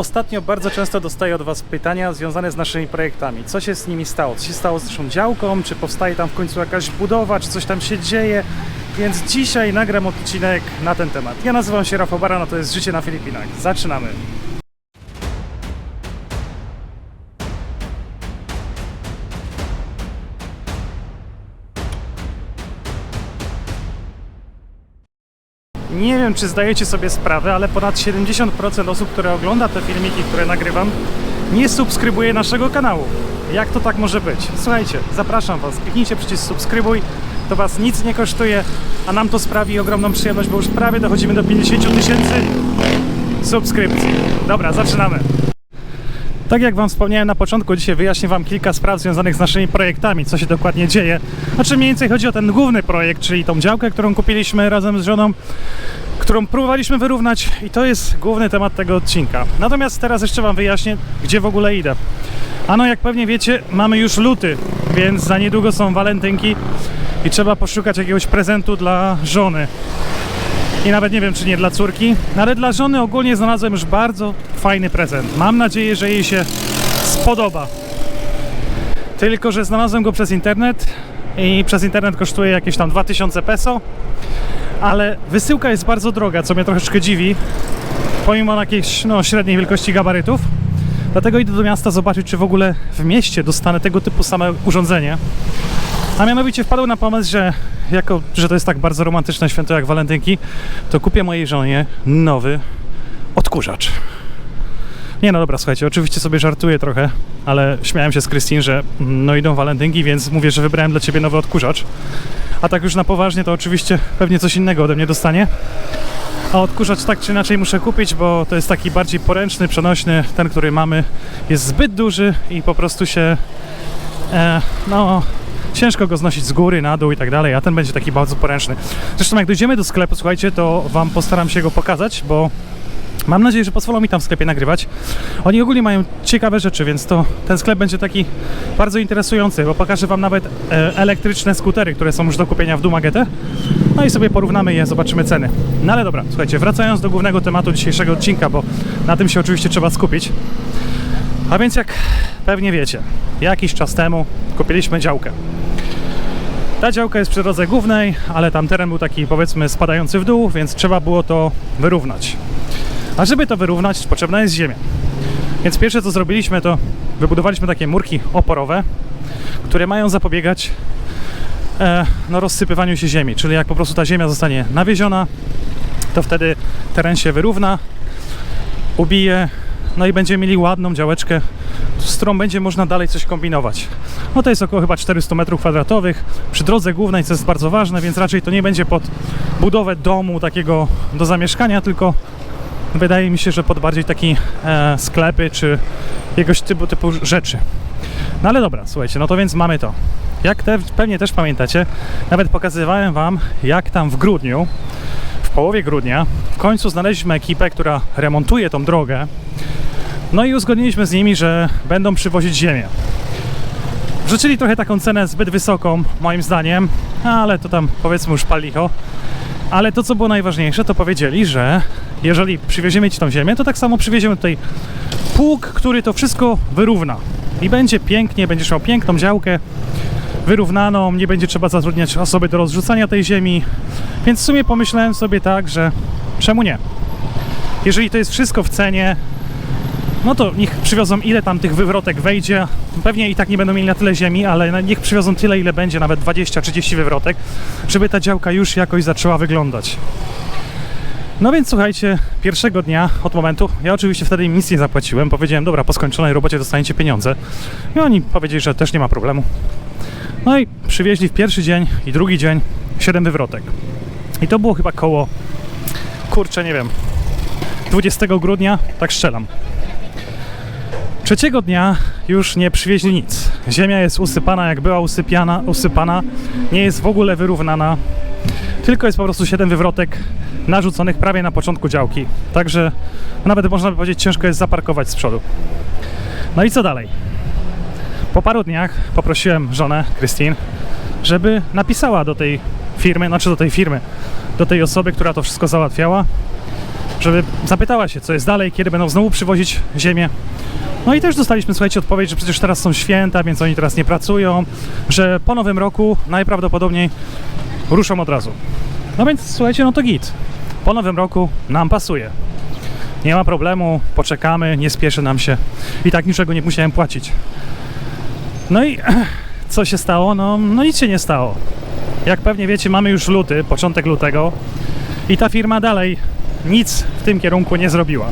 Ostatnio bardzo często dostaję od Was pytania związane z naszymi projektami. Co się z nimi stało? Co się stało z naszą działką? Czy powstaje tam w końcu jakaś budowa? Czy coś tam się dzieje? Więc dzisiaj nagram odcinek na ten temat. Ja nazywam się Rafał Barana, to jest Życie na Filipinach. Zaczynamy. Nie wiem, czy zdajecie sobie sprawę, ale ponad 70% osób, które ogląda te filmiki, które nagrywam, nie subskrybuje naszego kanału. Jak to tak może być? Słuchajcie, zapraszam Was, kliknijcie przycisk subskrybuj, to Was nic nie kosztuje, a nam to sprawi ogromną przyjemność, bo już prawie dochodzimy do 50 000 tysięcy subskrypcji. Dobra, zaczynamy. Tak jak Wam wspomniałem na początku, dzisiaj wyjaśnię Wam kilka spraw związanych z naszymi projektami, co się dokładnie dzieje. Znaczy mniej więcej chodzi o ten główny projekt, czyli tą działkę, którą kupiliśmy razem z żoną, którą próbowaliśmy wyrównać i to jest główny temat tego odcinka. Natomiast teraz jeszcze Wam wyjaśnię, gdzie w ogóle idę. Ano, jak pewnie wiecie, mamy już luty, więc za niedługo są walentynki i trzeba poszukać jakiegoś prezentu dla żony. I nawet nie wiem, czy nie dla córki, no ale dla żony ogólnie znalazłem już bardzo fajny prezent. Mam nadzieję, że jej się spodoba. Tylko, że znalazłem go przez internet i przez internet kosztuje jakieś tam 2000 peso, ale wysyłka jest bardzo droga, co mnie troszeczkę dziwi, pomimo jakiejś no, średniej wielkości gabarytów. Dlatego idę do miasta zobaczyć, czy w ogóle w mieście dostanę tego typu same urządzenie. A mianowicie wpadł na pomysł, że jako, że to jest tak bardzo romantyczne święto jak walentynki, to kupię mojej żonie nowy odkurzacz. Nie no dobra, słuchajcie, oczywiście sobie żartuję trochę, ale śmiałem się z Christine, że mm, no idą walentynki, więc mówię, że wybrałem dla Ciebie nowy odkurzacz. A tak już na poważnie to oczywiście pewnie coś innego ode mnie dostanie. A odkurzacz tak czy inaczej muszę kupić, bo to jest taki bardziej poręczny, przenośny. Ten, który mamy jest zbyt duży i po prostu się e, no ciężko go znosić z góry, na dół i tak dalej, a ten będzie taki bardzo poręczny. Zresztą jak dojdziemy do sklepu, słuchajcie, to Wam postaram się go pokazać, bo mam nadzieję, że pozwolą mi tam w sklepie nagrywać. Oni ogólnie mają ciekawe rzeczy, więc to ten sklep będzie taki bardzo interesujący, bo pokażę Wam nawet e, elektryczne skutery, które są już do kupienia w Dumagetę. No i sobie porównamy je, zobaczymy ceny. No ale dobra, słuchajcie, wracając do głównego tematu dzisiejszego odcinka, bo na tym się oczywiście trzeba skupić. A więc jak pewnie wiecie, jakiś czas temu kupiliśmy działkę. Ta działka jest przy drodze głównej, ale tam teren był taki powiedzmy spadający w dół, więc trzeba było to wyrównać. A żeby to wyrównać, potrzebna jest ziemia. Więc pierwsze co zrobiliśmy, to wybudowaliśmy takie murki oporowe, które mają zapobiegać e, no, rozsypywaniu się ziemi. Czyli jak po prostu ta ziemia zostanie nawieziona, to wtedy teren się wyrówna, ubije, no i będziemy mieli ładną działeczkę, z którą będzie można dalej coś kombinować. No to jest około chyba 400 metrów kwadratowych przy drodze głównej, co jest bardzo ważne, więc raczej to nie będzie pod budowę domu takiego do zamieszkania, tylko wydaje mi się, że pod bardziej taki e, sklepy czy jakiegoś typu, typu rzeczy. No ale dobra, słuchajcie, no to więc mamy to. Jak te, pewnie też pamiętacie, nawet pokazywałem Wam, jak tam w grudniu, w połowie grudnia, w końcu znaleźliśmy ekipę, która remontuje tą drogę. No i uzgodniliśmy z nimi, że będą przywozić ziemię. Wrzucili trochę taką cenę zbyt wysoką, moim zdaniem, ale to tam powiedzmy już palicho. Ale to, co było najważniejsze, to powiedzieli, że jeżeli przywieziemy Ci tą ziemię, to tak samo przywieziemy tutaj pług, który to wszystko wyrówna. I będzie pięknie, będziesz miał piękną działkę, wyrównaną, nie będzie trzeba zatrudniać osoby do rozrzucania tej ziemi. Więc w sumie pomyślałem sobie tak, że czemu nie? Jeżeli to jest wszystko w cenie, no to niech przywiozą ile tam tych wywrotek wejdzie. Pewnie i tak nie będą mieli na tyle ziemi, ale niech przywiozą tyle, ile będzie, nawet 20-30 wywrotek, żeby ta działka już jakoś zaczęła wyglądać. No więc słuchajcie, pierwszego dnia od momentu, ja oczywiście wtedy im nic nie zapłaciłem, powiedziałem, dobra, po skończonej robocie dostaniecie pieniądze. I oni powiedzieli, że też nie ma problemu. No i przywieźli w pierwszy dzień i drugi dzień 7 wywrotek. I to było chyba koło, kurczę, nie wiem, 20 grudnia, tak strzelam. Trzeciego dnia już nie przywieźli nic. Ziemia jest usypana, jak była usypiana, usypana, nie jest w ogóle wyrównana, tylko jest po prostu 7 wywrotek narzuconych prawie na początku działki. Także nawet można by powiedzieć, ciężko jest zaparkować z przodu. No i co dalej? Po paru dniach poprosiłem żonę, Christine, żeby napisała do tej firmy, znaczy do tej firmy, do tej osoby, która to wszystko załatwiała, żeby zapytała się, co jest dalej, kiedy będą znowu przywozić ziemię. No i też dostaliśmy, słuchajcie, odpowiedź, że przecież teraz są święta, więc oni teraz nie pracują, że po nowym roku najprawdopodobniej ruszą od razu. No więc słuchajcie, no to git. Po nowym roku nam pasuje. Nie ma problemu, poczekamy, nie spieszy nam się. I tak niczego nie musiałem płacić. No i co się stało? No, no nic się nie stało. Jak pewnie wiecie, mamy już luty, początek lutego i ta firma dalej nic w tym kierunku nie zrobiła.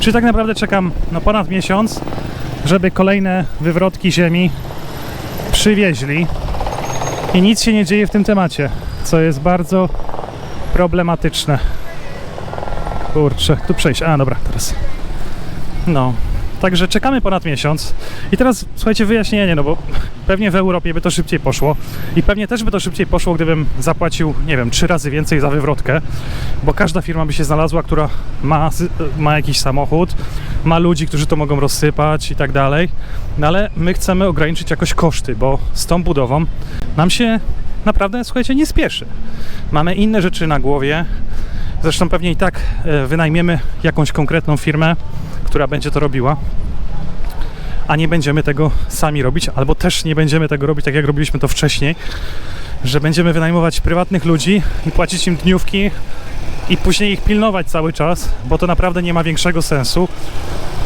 Czyli tak naprawdę czekam no, ponad miesiąc, żeby kolejne wywrotki ziemi przywieźli i nic się nie dzieje w tym temacie, co jest bardzo problematyczne. Kurczę, tu przejść. A, dobra, teraz. No. Także czekamy ponad miesiąc. I teraz słuchajcie, wyjaśnienie, no bo pewnie w Europie by to szybciej poszło. I pewnie też by to szybciej poszło, gdybym zapłacił, nie wiem, trzy razy więcej za wywrotkę, bo każda firma by się znalazła, która ma, ma jakiś samochód, ma ludzi, którzy to mogą rozsypać i tak dalej. No ale my chcemy ograniczyć jakoś koszty, bo z tą budową nam się naprawdę, słuchajcie, nie spieszy. Mamy inne rzeczy na głowie. Zresztą pewnie i tak e, wynajmiemy jakąś konkretną firmę, która będzie to robiła, a nie będziemy tego sami robić, albo też nie będziemy tego robić tak, jak robiliśmy to wcześniej, że będziemy wynajmować prywatnych ludzi i płacić im dniówki i później ich pilnować cały czas, bo to naprawdę nie ma większego sensu.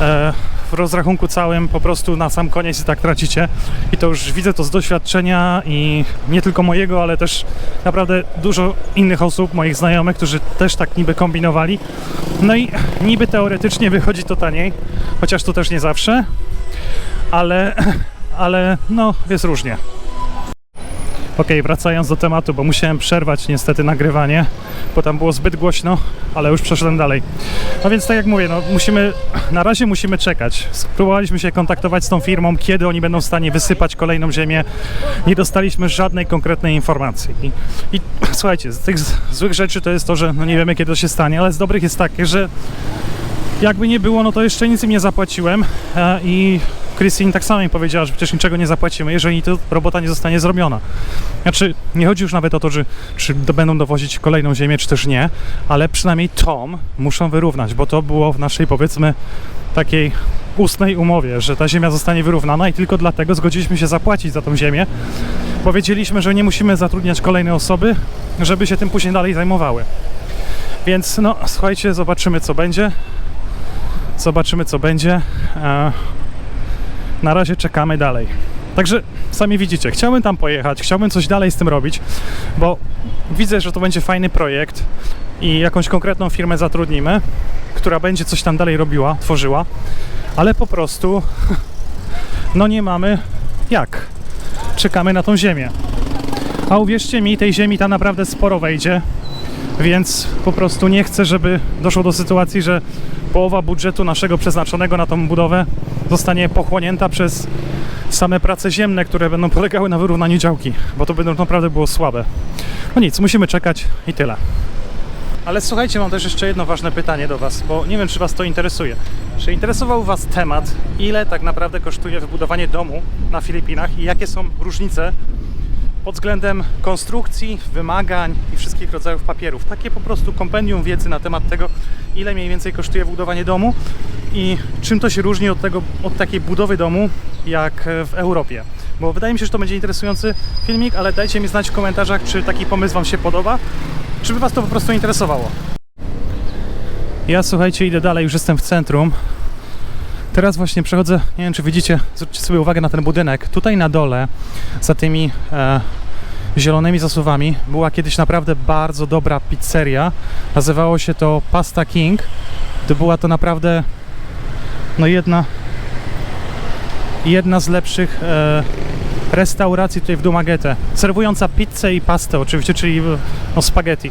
E, w rozrachunku całym po prostu na sam koniec i tak tracicie. I to już widzę to z doświadczenia i nie tylko mojego, ale też naprawdę dużo innych osób, moich znajomych, którzy też tak niby kombinowali. No i niby teoretycznie wychodzi to taniej, chociaż to też nie zawsze, ale, ale no jest różnie. Okej, wracając do tematu, bo musiałem przerwać niestety nagrywanie, bo tam było zbyt głośno, ale już przeszedłem dalej. No więc tak jak mówię, no musimy, na razie musimy czekać. Spróbowaliśmy się kontaktować z tą firmą, kiedy oni będą w stanie wysypać kolejną ziemię. Nie dostaliśmy żadnej konkretnej informacji. I, i słuchajcie, z tych złych rzeczy to jest to, że no nie wiemy kiedy to się stanie, ale z dobrych jest takie, że jakby nie było, no to jeszcze nic im nie zapłaciłem e, i Christine tak samo mi powiedziała, że przecież niczego nie zapłacimy, jeżeli to robota nie zostanie zrobiona. Znaczy, nie chodzi już nawet o to, czy będą dowozić kolejną ziemię, czy też nie, ale przynajmniej tom muszą wyrównać, bo to było w naszej, powiedzmy, takiej ustnej umowie, że ta ziemia zostanie wyrównana i tylko dlatego zgodziliśmy się zapłacić za tą ziemię. Powiedzieliśmy, że nie musimy zatrudniać kolejnej osoby, żeby się tym później dalej zajmowały. Więc no, słuchajcie, zobaczymy co będzie. Zobaczymy co będzie. Na razie czekamy dalej. Także sami widzicie, chciałbym tam pojechać, chciałbym coś dalej z tym robić, bo widzę, że to będzie fajny projekt i jakąś konkretną firmę zatrudnimy, która będzie coś tam dalej robiła, tworzyła, ale po prostu no nie mamy jak. Czekamy na tą ziemię. A uwierzcie mi, tej ziemi tam naprawdę sporo wejdzie, więc po prostu nie chcę, żeby doszło do sytuacji, że połowa budżetu naszego przeznaczonego na tą budowę zostanie pochłonięta przez same prace ziemne, które będą polegały na wyrównaniu działki, bo to będą naprawdę było słabe. No nic, musimy czekać i tyle. Ale słuchajcie, mam też jeszcze jedno ważne pytanie do Was, bo nie wiem, czy Was to interesuje. Czy interesował Was temat, ile tak naprawdę kosztuje wybudowanie domu na Filipinach i jakie są różnice pod względem konstrukcji, wymagań i wszystkich rodzajów papierów. Takie po prostu kompendium wiedzy na temat tego, ile mniej więcej kosztuje budowanie domu i czym to się różni od, tego, od takiej budowy domu jak w Europie. Bo wydaje mi się, że to będzie interesujący filmik, ale dajcie mi znać w komentarzach, czy taki pomysł Wam się podoba, czy by Was to po prostu interesowało. Ja słuchajcie, idę dalej, już jestem w centrum. Teraz właśnie przechodzę, nie wiem czy widzicie, zwróćcie sobie uwagę na ten budynek. Tutaj na dole, za tymi e, zielonymi zasuwami, była kiedyś naprawdę bardzo dobra pizzeria. Nazywało się to Pasta King. To była to naprawdę no jedna jedna z lepszych e, restauracji tutaj w Dumaguete. Serwująca pizzę i pastę oczywiście, czyli e, no, spaghetti.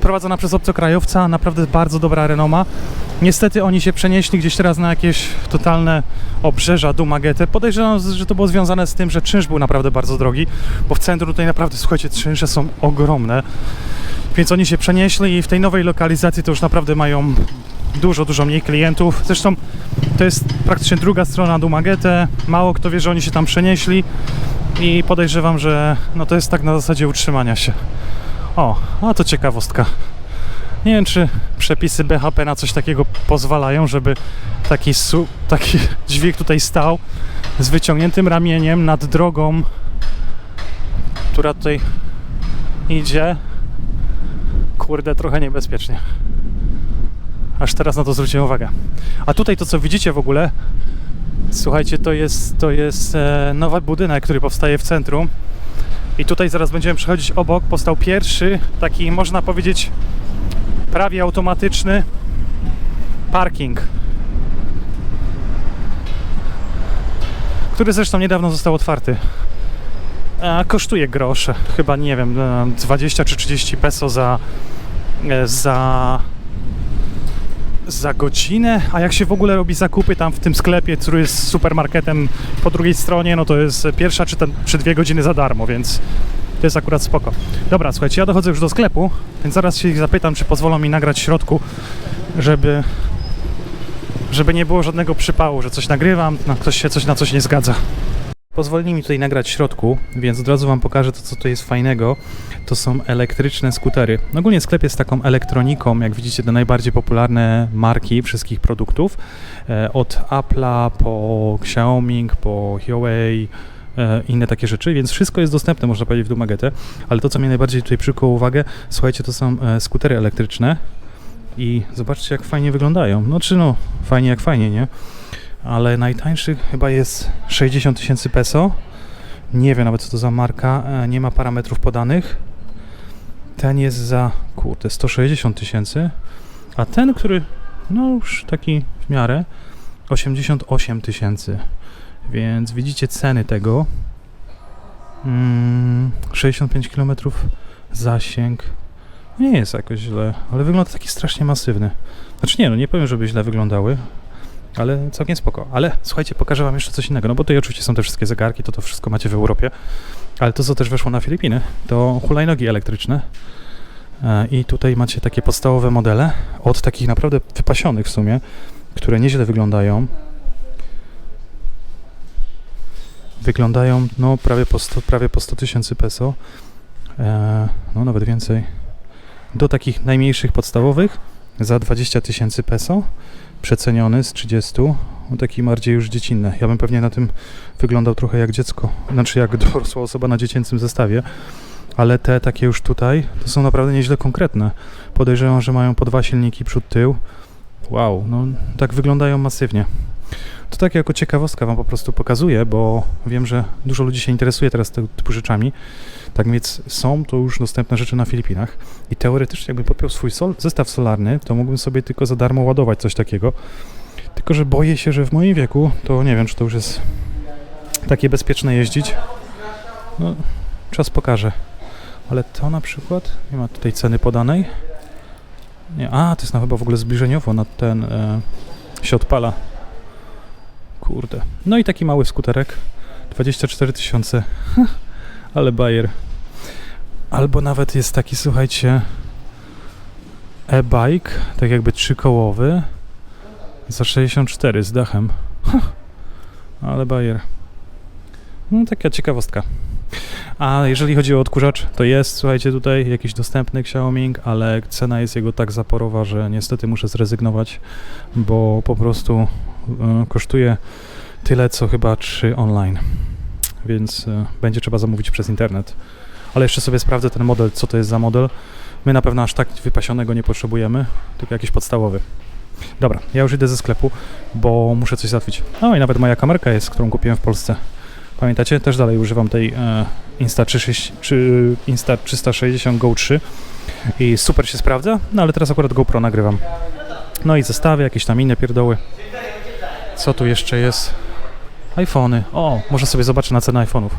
Prowadzona przez obcokrajowca, naprawdę bardzo dobra renoma. Niestety oni się przenieśli gdzieś teraz na jakieś totalne obrzeża Dumaguete. Podejrzewam, że to było związane z tym, że czynsz był naprawdę bardzo drogi, bo w centrum tutaj naprawdę, słuchajcie, czynsze są ogromne. Więc oni się przenieśli i w tej nowej lokalizacji to już naprawdę mają dużo, dużo mniej klientów. Zresztą to jest praktycznie druga strona Dumaguete. Mało kto wie, że oni się tam przenieśli i podejrzewam, że no to jest tak na zasadzie utrzymania się. O, a to ciekawostka. Nie wiem, czy przepisy BHP na coś takiego pozwalają, żeby taki, su- taki dźwig tutaj stał z wyciągniętym ramieniem nad drogą, która tutaj idzie. Kurde, trochę niebezpiecznie. Aż teraz na to zwróciłem uwagę. A tutaj to, co widzicie w ogóle, słuchajcie, to jest, to jest e, nowy budynek, który powstaje w centrum. I tutaj zaraz będziemy przechodzić obok. Powstał pierwszy taki, można powiedzieć, prawie automatyczny parking. Który zresztą niedawno został otwarty. A kosztuje grosze. Chyba nie wiem, e, 20 czy 30 peso za, e, za za godzinę, a jak się w ogóle robi zakupy tam w tym sklepie, który jest supermarketem po drugiej stronie, no to jest pierwsza czy, ten, czy dwie godziny za darmo, więc to jest akurat spoko. Dobra, słuchajcie, ja dochodzę już do sklepu, więc zaraz się ich zapytam, czy pozwolą mi nagrać w środku, żeby żeby nie było żadnego przypału, że coś nagrywam, no, ktoś się coś na coś nie zgadza. Pozwolili mi tutaj nagrać w środku, więc od razu Wam pokażę to, co tu jest fajnego. To są elektryczne skutery. Ogólnie sklep jest taką elektroniką, jak widzicie, te najbardziej popularne marki wszystkich produktów. E, Od Apple'a po Xiaomi, po Huawei, e, inne takie rzeczy, więc wszystko jest dostępne, można powiedzieć, w Dumagete. Ale to, co mnie najbardziej tutaj przykuło uwagę, słuchajcie, to są e, skutery elektryczne i zobaczcie, jak fajnie wyglądają. No czy no, fajnie jak fajnie, nie? Ale najtańszy chyba jest 60 tysięcy peso. Nie wiem nawet co to za marka, e, nie ma parametrów podanych. Ten jest za, kurde, 160 tysięcy, a ten, który, no już taki w miarę, 88 tysięcy. Więc widzicie ceny tego. Mm, 65 km zasięg. Nie jest jakoś źle, ale wygląda taki strasznie masywny. Znaczy nie, no nie powiem, żeby źle wyglądały, ale całkiem spoko. Ale słuchajcie, pokażę Wam jeszcze coś innego. No bo tutaj oczywiście są te wszystkie zegarki, to to wszystko macie w Europie. Ale to, co też weszło na Filipiny, to hulajnogi elektryczne. E, I tutaj macie takie podstawowe modele od takich naprawdę wypasionych w sumie, które nieźle wyglądają. Wyglądają no prawie po 100, prawie po 100 tysięcy peso. E, no nawet więcej. Do takich najmniejszych podstawowych za 20 tysięcy peso przeceniony z 30. No taki bardziej już dziecinny. Ja bym pewnie na tym wyglądał trochę jak dziecko, znaczy jak dorosła osoba na dziecięcym zestawie. Ale te takie już tutaj to są naprawdę nieźle konkretne. Podejrzewam, że mają po dwa silniki przód tył. Wow, no tak wyglądają masywnie. To tak jako ciekawostka Wam po prostu pokazuję, bo wiem, że dużo ludzi się interesuje teraz tego typu rzeczami. Tak więc są to już dostępne rzeczy na Filipinach i teoretycznie jakbym podpiął swój sol, zestaw solarny, to mógłbym sobie tylko za darmo ładować coś takiego. Tylko, że boję się, że w moim wieku to nie wiem, czy to już jest takie bezpieczne jeździć. No, czas pokaże. Ale to na przykład, nie ma tutaj ceny podanej. Nie, a, to jest na chyba w ogóle zbliżeniowo na ten e, się odpala. Kurde. No i taki mały skuterek. 24 tysiące. Ale bajer. Albo nawet jest taki, słuchajcie, e-bike, tak jakby trzykołowy, za 64 z dachem. Ale bajer. No taka ciekawostka. A jeżeli chodzi o odkurzacz, to jest, słuchajcie, tutaj jakiś dostępny Xiaomi, ale cena jest jego tak zaporowa, że niestety muszę zrezygnować, bo po prostu kosztuje tyle, co chyba 3 online. Więc e, będzie trzeba zamówić przez internet. Ale jeszcze sobie sprawdzę ten model, co to jest za model. My na pewno aż tak wypasionego nie potrzebujemy, tylko jakiś podstawowy. Dobra, ja już idę ze sklepu, bo muszę coś załatwić. No i nawet moja kamerka jest, którą kupiłem w Polsce. Pamiętacie? Też dalej używam tej e, Insta, 36 czy Insta 360 Go 3 i super się sprawdza, no ale teraz akurat GoPro nagrywam. No i zestawy, jakieś tam inne pierdoły. Co tu jeszcze jest? iPhony. O, może sobie zobaczę na cenę iPhone'ów,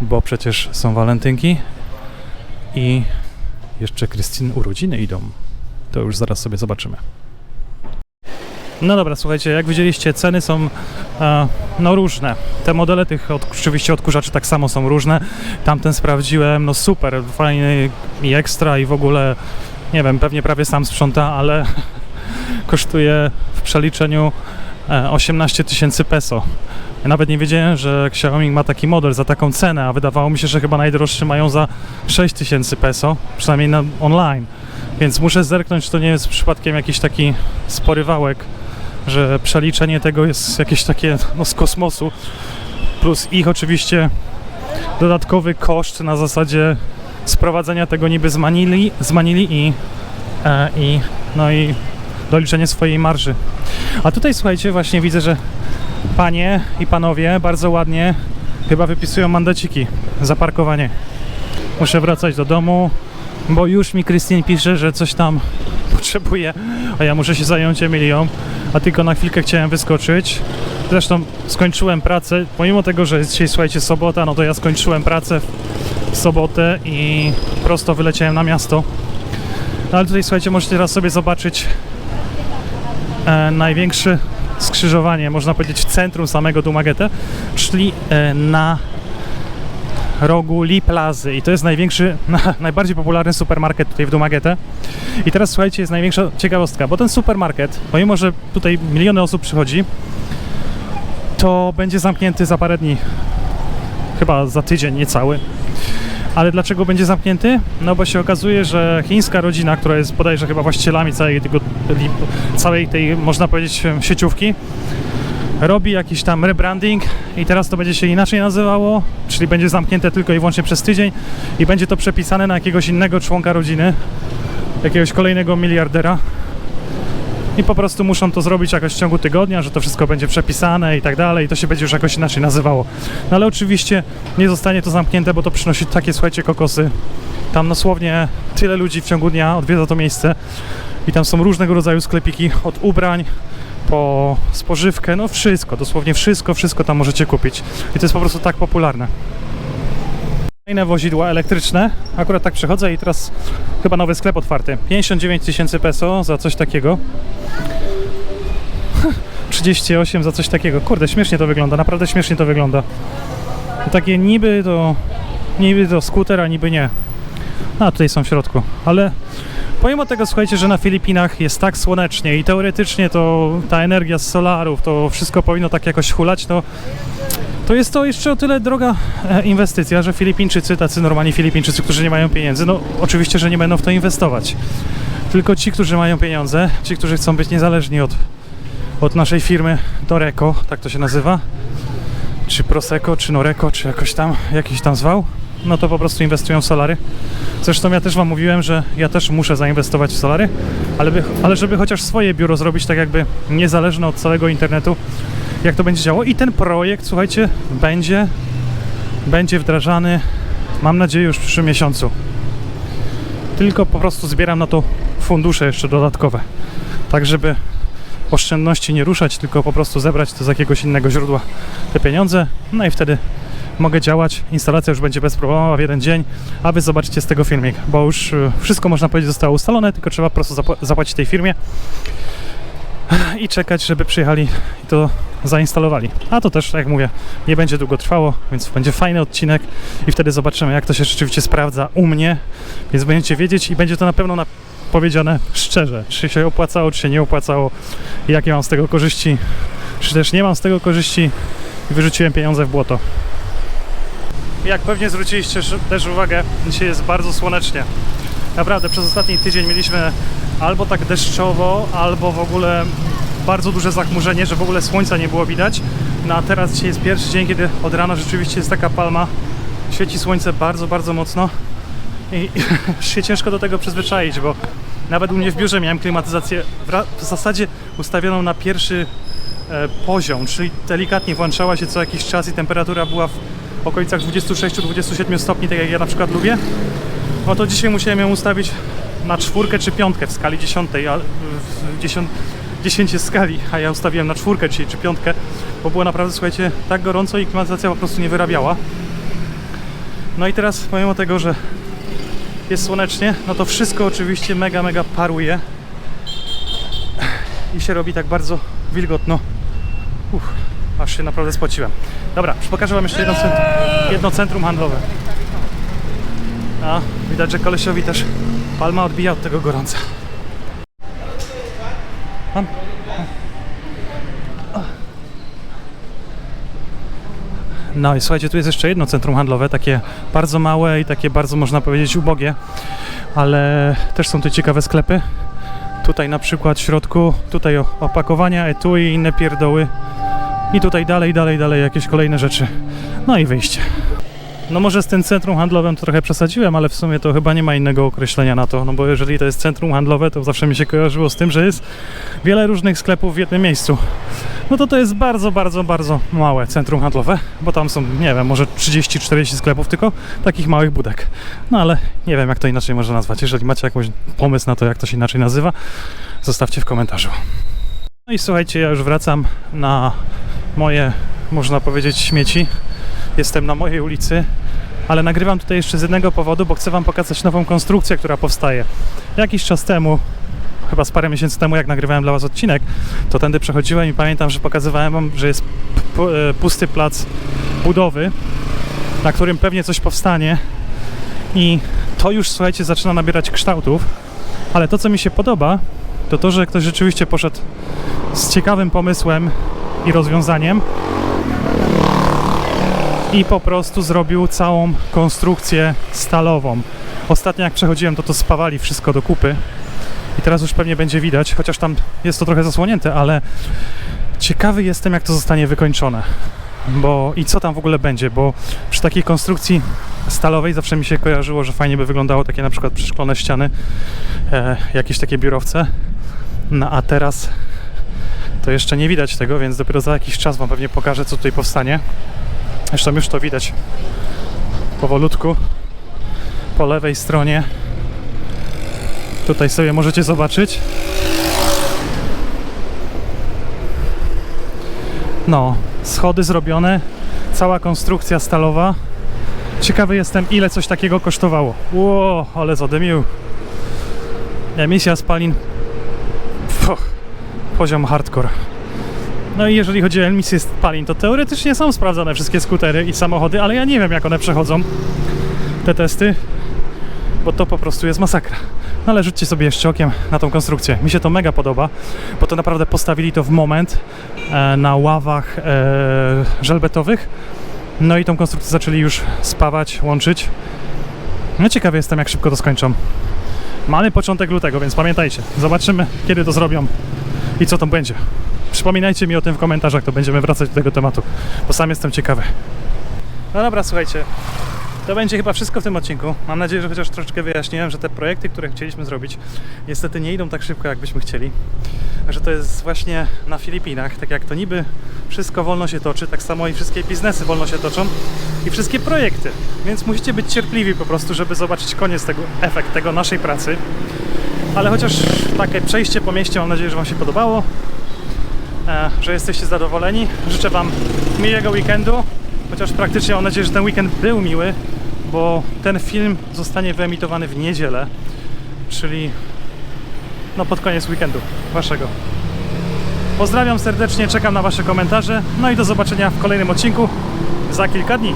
bo przecież są walentynki i jeszcze Krystyn urodziny idą. To już zaraz sobie zobaczymy. No dobra, słuchajcie, jak widzieliście, ceny są e, no różne. Te modele tych od, oczywiście odkurzaczy tak samo są różne. Tamten sprawdziłem, no super, fajny i ekstra i w ogóle, nie wiem, pewnie prawie sam sprząta, ale kosztuje w przeliczeniu 18 tysięcy peso. Ja nawet nie wiedziałem, że Xiaomi ma taki model za taką cenę, a wydawało mi się, że chyba najdroższy mają za 6 tysięcy peso, przynajmniej na online. Więc muszę zerknąć, czy to nie jest przypadkiem jakiś taki spory wałek, że przeliczenie tego jest jakieś takie no, z kosmosu, plus ich oczywiście dodatkowy koszt na zasadzie sprowadzenia tego niby z Manili, z Manili i, e, i, no i doliczenie swojej marży. A tutaj słuchajcie, właśnie widzę, że panie i panowie bardzo ładnie chyba wypisują mandaciki za parkowanie. Muszę wracać do domu, bo już mi Krystyn pisze, że coś tam potrzebuje, a ja muszę się zająć Emilią, a tylko na chwilkę chciałem wyskoczyć. Zresztą skończyłem pracę, pomimo tego, że jest dzisiaj, słuchajcie, sobota, no to ja skończyłem pracę w, w sobotę i prosto wyleciałem na miasto. No ale tutaj, słuchajcie, możecie teraz sobie zobaczyć e, największe skrzyżowanie, można powiedzieć, w centrum samego Dumagete, czyli e, na rogu Lee Plazy i to jest największy, najbardziej popularny supermarket tutaj w Dumagete. I teraz słuchajcie, jest największa ciekawostka, bo ten supermarket, pomimo że tutaj miliony osób przychodzi, to będzie zamknięty za parę dni. Chyba za tydzień, niecały. Ale dlaczego będzie zamknięty? No bo się okazuje, że chińska rodzina, która jest bodajże chyba właścicielami całej, tego, całej tej, można powiedzieć, sieciówki, robi jakiś tam rebranding i teraz to będzie się inaczej nazywało, czyli będzie zamknięte tylko i wyłącznie przez tydzień i będzie to przepisane na jakiegoś innego członka rodziny, jakiegoś kolejnego miliardera. I po prostu muszą to zrobić jakoś w ciągu tygodnia, że to wszystko będzie przepisane i tak dalej, i to się będzie już jakoś inaczej nazywało. No ale oczywiście nie zostanie to zamknięte, bo to przynosi takie, słuchajcie, kokosy. Tam dosłownie tyle ludzi w ciągu dnia odwiedza to miejsce i tam są różnego rodzaju sklepiki, od ubrań po spożywkę, no wszystko, dosłownie wszystko, wszystko tam możecie kupić. I to jest po prostu tak popularne. Kolejne wozidła elektryczne. Akurat tak przechodzę i teraz chyba nowy sklep otwarty. 59 tysięcy peso za coś takiego. 38 za coś takiego. Kurde, śmiesznie to wygląda, naprawdę śmiesznie to wygląda. Takie niby to, niby to skuter, a niby nie. A tutaj są w środku, ale pomimo tego, słuchajcie, że na Filipinach jest tak słonecznie i teoretycznie to ta energia z solarów, to wszystko powinno tak jakoś hulać, to to jest to jeszcze o tyle droga e, inwestycja, że Filipińczycy, tacy normalni Filipińczycy, którzy nie mają pieniędzy, no oczywiście, że nie będą w to inwestować. Tylko ci, którzy mają pieniądze, ci, którzy chcą być niezależni od, od naszej firmy Doreco, tak to się nazywa, czy Prosecco, czy Noreco, czy jakoś tam, jakiś tam zwał, no to po prostu inwestują w solary. Zresztą ja też Wam mówiłem, że ja też muszę zainwestować w solary, ale, by, ale żeby chociaż swoje biuro zrobić tak jakby niezależne od całego internetu, jak to będzie działo. I ten projekt, słuchajcie, będzie, będzie wdrażany, mam nadzieję, już w przyszłym miesiącu. Tylko po prostu zbieram na to fundusze jeszcze dodatkowe, tak żeby oszczędności nie ruszać, tylko po prostu zebrać to z jakiegoś innego źródła te pieniądze, no i wtedy mogę działać, instalacja już będzie bezproblemowa w jeden dzień, a wy zobaczycie z tego filmik, bo już y, wszystko można powiedzieć zostało ustalone, tylko trzeba po prostu zapła- zapłacić tej firmie i czekać, żeby przyjechali i to zainstalowali. A to też, jak mówię, nie będzie długo trwało, więc będzie fajny odcinek i wtedy zobaczymy, jak to się rzeczywiście sprawdza u mnie, więc będziecie wiedzieć i będzie to na pewno na powiedziane szczerze, czy się opłacało, czy się nie opłacało, jakie mam z tego korzyści, czy też nie mam z tego korzyści i wyrzuciłem pieniądze w błoto. Jak pewnie zwróciliście też uwagę, dzisiaj jest bardzo słonecznie. Naprawdę przez ostatni tydzień mieliśmy albo tak deszczowo, albo w ogóle bardzo duże zachmurzenie, że w ogóle słońca nie było widać. No a teraz dzisiaj jest pierwszy dzień, kiedy od rana rzeczywiście jest taka palma. Świeci słońce bardzo, bardzo mocno i się ciężko do tego przyzwyczaić, bo nawet u mnie w biurze miałem klimatyzację w zasadzie ustawioną na pierwszy e, poziom, czyli delikatnie włączała się co jakiś czas i temperatura była w okolicach 26-27 stopni, tak jak ja na przykład lubię. No to dzisiaj musiałem ją ustawić na czwórkę czy piątkę w skali dziesiątej, 10 jest skali, a ja ustawiłem na czwórkę dzisiaj czy piątkę, bo było naprawdę, słuchajcie, tak gorąco i klimatyzacja po prostu nie wyrabiała. No i teraz pomimo tego, że jest słonecznie, no to wszystko oczywiście mega, mega paruje i się robi tak bardzo wilgotno. Uff, aż się naprawdę spociłem. Dobra, pokażę Wam jeszcze jedno centrum, jedno centrum handlowe. A, widać, że kolesiowi też palma odbija od tego gorąca. Pan? No i słuchajcie, tu jest jeszcze jedno centrum handlowe, takie bardzo małe i takie bardzo można powiedzieć ubogie, ale też są tu ciekawe sklepy. Tutaj na przykład w środku, tutaj opakowania, etui i inne pierdoły. I tutaj dalej, dalej, dalej jakieś kolejne rzeczy. No i wyjście. No może z tym centrum handlowym to trochę przesadziłem, ale w sumie to chyba nie ma innego określenia na to, no bo jeżeli to jest centrum handlowe, to zawsze mi się kojarzyło z tym, że jest wiele różnych sklepów w jednym miejscu. No to to jest bardzo, bardzo, bardzo małe centrum handlowe, bo tam są, nie wiem, może 30-40 sklepów tylko, takich małych budek. No ale nie wiem, jak to inaczej można nazwać. Jeżeli macie jakiś pomysł na to, jak to się inaczej nazywa, zostawcie w komentarzu. No i słuchajcie, ja już wracam na moje, można powiedzieć, śmieci. Jestem na mojej ulicy, ale nagrywam tutaj jeszcze z jednego powodu, bo chcę Wam pokazać nową konstrukcję, która powstaje. Jakiś czas temu, chyba z parę miesięcy temu, jak nagrywałem dla Was odcinek, to tędy przechodziłem i pamiętam, że pokazywałem Wam, że jest e, pusty plac budowy, na którym pewnie coś powstanie. I to już, słuchajcie, zaczyna nabierać kształtów, ale to, co mi się podoba, to to, że ktoś rzeczywiście poszedł z ciekawym pomysłem i rozwiązaniem i po prostu zrobił całą konstrukcję stalową. Ostatnio jak przechodziłem, to to spawali wszystko do kupy i teraz już pewnie będzie widać, chociaż tam jest to trochę zasłonięte, ale ciekawy jestem, jak to zostanie wykończone. Bo i co tam w ogóle będzie, bo przy takiej konstrukcji stalowej zawsze mi się kojarzyło, że fajnie by wyglądało takie na przykład przeszklone ściany, e, jakieś takie biurowce. No a teraz to jeszcze nie widać tego, więc dopiero za jakiś czas Wam pewnie pokażę, co tutaj powstanie. Zresztą już to widać powolutku po lewej stronie. Tutaj sobie możecie zobaczyć. No, schody zrobione, cała konstrukcja stalowa. Ciekawy jestem, ile coś takiego kosztowało. Ło, ale zadymił. Emisja spalin. Poziom hardcore. No i jeżeli chodzi o emisję spalin, to teoretycznie są sprawdzane wszystkie skutery i samochody, ale ja nie wiem jak one przechodzą te testy, bo to po prostu jest masakra. No ale rzućcie sobie jeszcze okiem na tą konstrukcję. Mi się to mega podoba, bo to naprawdę postawili to w moment e, na ławach e, żelbetowych. No i tą konstrukcję zaczęli już spawać, łączyć. No ciekawy jestem jak szybko to skończą. Mamy początek lutego, więc pamiętajcie, zobaczymy kiedy to zrobią i co tam będzie. Przypominajcie mi o tym w komentarzach, to będziemy wracać do tego tematu, bo sam jestem ciekawy. No dobra, słuchajcie. To będzie chyba wszystko w tym odcinku. Mam nadzieję, że chociaż troszeczkę wyjaśniłem, że te projekty, które chcieliśmy zrobić, niestety nie idą tak szybko, jak byśmy chcieli. Że to jest właśnie na Filipinach. Tak jak to niby wszystko wolno się toczy, tak samo i wszystkie biznesy wolno się toczą i wszystkie projekty. Więc musicie być cierpliwi po prostu, żeby zobaczyć koniec tego, efekt tego naszej pracy. Ale chociaż takie przejście po mieście, mam nadzieję, że Wam się podobało że jesteście zadowoleni. Życzę Wam miłego weekendu, chociaż praktycznie mam nadzieję, że ten weekend był miły, bo ten film zostanie wyemitowany w niedzielę, czyli no pod koniec weekendu Waszego. Pozdrawiam serdecznie, czekam na Wasze komentarze, no i do zobaczenia w kolejnym odcinku za kilka dni.